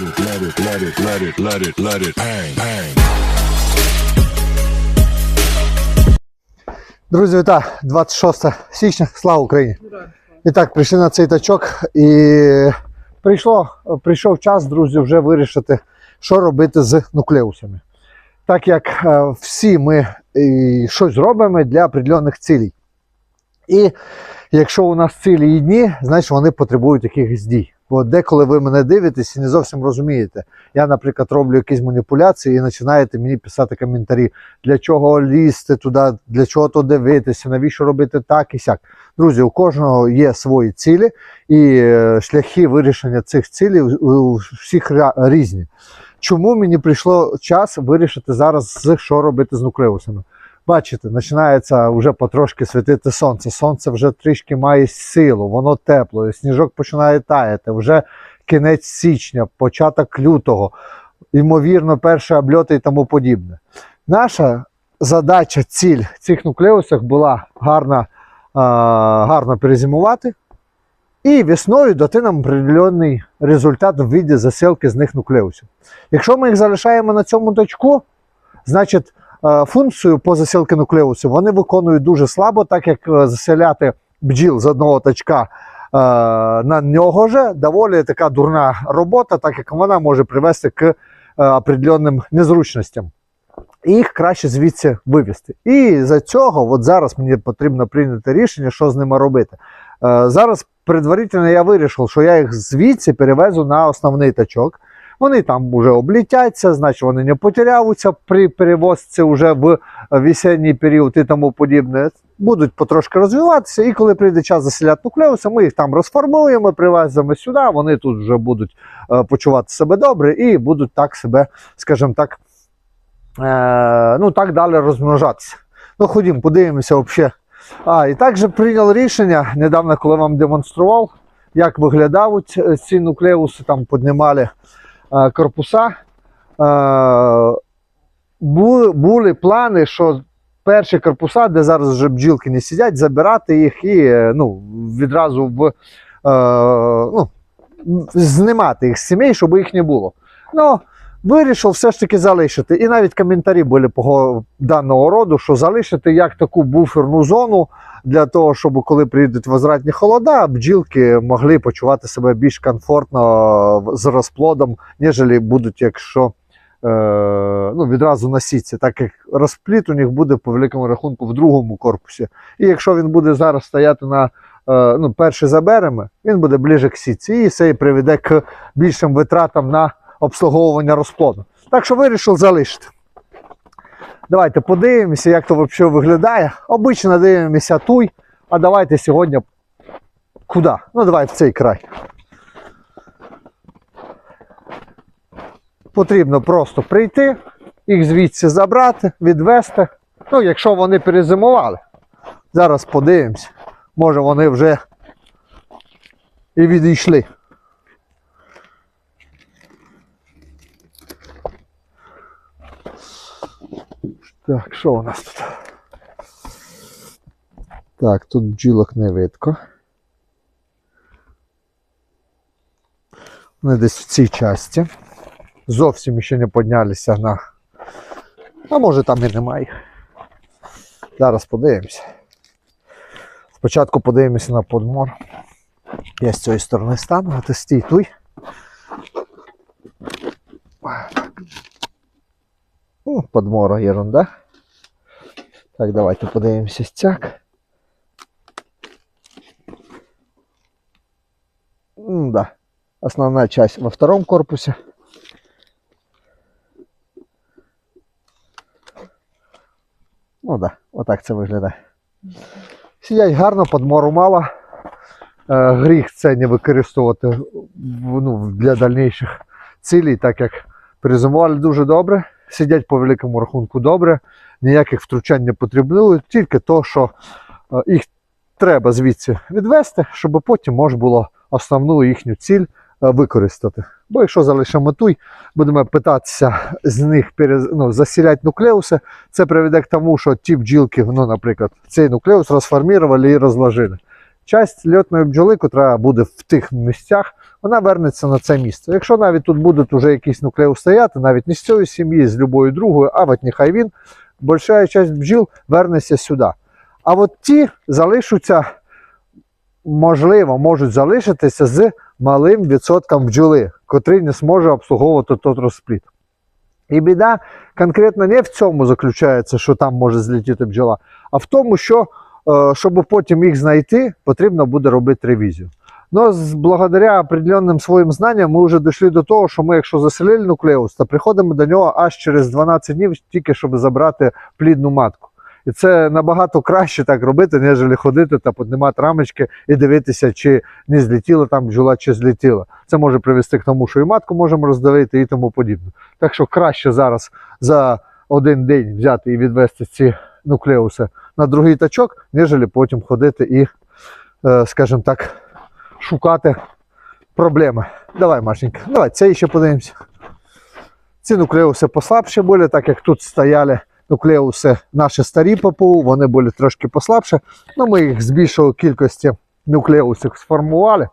let it, let it, let it, let it, let it bang, bang. Друзі, вітаю! 26 січня, слава Україні! І так, прийшли на цей тачок і прийшло, прийшов час, друзі, вже вирішити, що робити з нуклеусами. Так як е, всі ми е, щось робимо для определених цілей. І якщо у нас цілі одні, значить вони потребують якихось дій. Бо деколи ви мене дивитесь і не зовсім розумієте. Я, наприклад, роблю якісь маніпуляції і починаєте мені писати коментарі, для чого лізти туди, для чого то дивитися, навіщо робити так і сяк. Друзі, у кожного є свої цілі, і е, шляхи вирішення цих цілей у- всіх різні. Чому мені прийшло час вирішити зараз, що робити з нуклеусами? Бачите, починається вже потрошки світити сонце. Сонце вже трішки має силу, воно тепло, сніжок починає таяти. Вже кінець січня, початок лютого, ймовірно, перші обльоти і тому подібне. Наша задача, ціль цих нуклеусах була гарно, гарно перезимувати. І весною дати нам определенний результат в віді засилки з них нуклеусів. Якщо ми їх залишаємо на цьому точку, значить функцію по засилки нуклеусів вони виконують дуже слабо, так як е, заселяти бджіл з одного точка е, на нього же доволі така дурна робота, так як вона може привести к е, определенним незручностям. І їх краще звідси вивести. І за цього, от зараз мені потрібно прийняти рішення, що з ними робити. Е, зараз предварительно я вирішив, що я їх звідси перевезу на основний тачок. Вони там вже облітяться, значить вони не потеряються при перевозці вже в весенній період і тому подібне. Будуть потрошки розвиватися, і коли прийде час заселяти нуклеуси, ми їх там розформуємо, привеземо сюди, вони тут вже будуть е, почувати себе добре і будуть так себе, скажімо так, е, ну так далі розмножатися. Ну, ходімо, подивимося взагалі. А, і також прийняв рішення недавно, коли вам демонстрував, як виглядають е, ці нуклеуси, там піднімали корпуса. Е, були, плани, що перші корпуса, де зараз вже бджілки не сидять, забирати їх і е, ну, відразу в, е, ну, знімати їх з сімей, щоб їх не було. Ну, вирішив все ж таки залишити. І навіть коментарі були по даного роду, що залишити як таку буферну зону для того, щоб коли прийдуть возвратні холода, бджілки могли почувати себе більш комфортно з розплодом, ніж будуть, якщо е, ну, відразу на сітці, так як розпліт у них буде по великому рахунку в другому корпусі. І якщо він буде зараз стояти на е, ну, перший заберемо, він буде ближе к сітці, і це і приведе к більшим витратам на обслуговування розплоду. Так що вирішив залишити. Давайте подивимося, як то взагалі виглядає. Обично дивимося туй, а давайте сьогодні куди? Ну, давай в цей край. Потрібно просто прийти, їх звідси забрати, відвести. Ну, якщо вони перезимували. Зараз подивимося. Може вони вже і відійшли. Так, що у нас тут? Так, тут бджілок не видко. Вони десь в цій часті. Зовсім ще не піднялися на. А може там і немає. Зараз подивимося. Спочатку подивимося на подмор. Я з цієї сторони стану, а ти стій туй. Ну, подмора ерунда. Так, давайте подивимося стяг. М, Да. Основная часть во втором корпусе. Ну да, отак це виглядає. Сидять гарно, подмору мало. Е, гріх це не використовувати ну, для дальніших цілей, так як перезимували дуже добре, сидять по великому рахунку добре, ніяких втручань не потрібно, тільки то, що е, їх треба звідси відвести, щоб потім можна було основну їхню ціль е, використати. Бо якщо залишимо туй, будемо питатися з них ну, засіляти нуклеуси, це приведе к тому, що ті бджілки, ну, наприклад, цей нуклеус розформували і розложили. Часть льотної бджоли, яка буде в тих місцях, вона вернеться на це місце. Якщо навіть тут будуть уже якісь нуклеус стояти, навіть не з цієї сім'ї, з любої другої, а от нехай він, більша часть бджіл вернеться сюди. А от ті залишаться, можливо, можуть залишитися з малим відсотком бджоли, котрий не зможе обслуговувати тот розпліт. І біда конкретно не в цьому заключається, що там може злетіти бджола, а в тому, що щоб потім їх знайти, потрібно буде робити ревізію. Ну, з, благодаря определенним своїм знанням ми вже дійшли до того, що ми, якщо заселили нуклеус, то приходимо до нього аж через 12 днів, тільки щоб забрати плідну матку. І це набагато краще так робити, ніж ходити та піднімати рамочки і дивитися, чи не злетіла там бджола, чи злетіла. Це може привести к тому, що і матку можемо роздавити і тому подібне. Так що краще зараз за один день взяти і відвести ці нуклеуси на другий тачок, ніж потім ходити і, е, скажімо так, шукати проблеми. Давай, Машенька, давай, це ще подивимося. Ці нуклеуси послабші були, так як тут стояли нуклеуси наші старі ППУ, вони були трошки послабші. Ну, ми їх з більшої кількості нуклеусів сформували.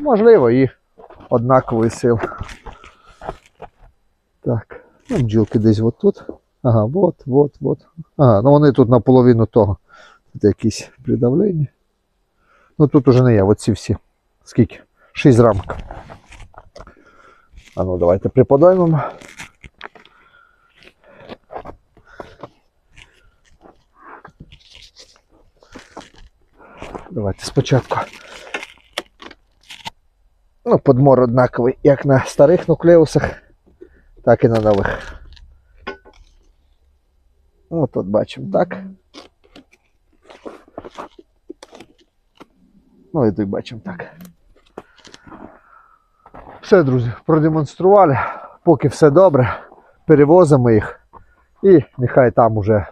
Можливо, і однакової сил. Так, ну, бджілки десь от тут. Ага, от, от, от. Ага, ну вони тут наполовину того. Тут якісь придавлення. Ну тут уже не я, от ці всі. Скільки? 6 рамок. А ну давайте приподоймемо. Давайте спочатку. Ну, подмор однаковий, як на старих нуклеусах, так і на нових. Ну, тут бачимо так. Ну і тут бачимо так. Все, друзі, продемонстрували. Поки все добре, перевозимо їх. І нехай там уже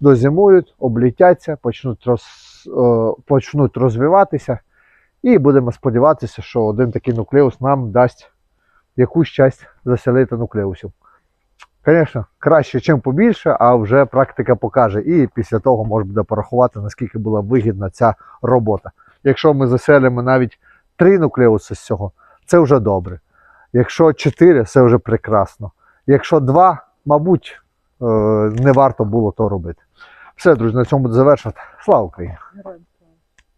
дозимують, облітяться, почнуть, роз, е, почнуть розвиватися. І будемо сподіватися, що один такий нуклеус нам дасть якусь часть заселити нуклеусів. Звісно, краще, ніж побільше, а вже практика покаже. І після того можна буде порахувати, наскільки була вигідна ця робота. Якщо ми заселимо навіть три нуклеуси з цього, це вже добре. Якщо чотири, це вже прекрасно. Якщо два, мабуть, е, не варто було то робити. Все, друзі, на цьому буду завершувати. Слава Україні!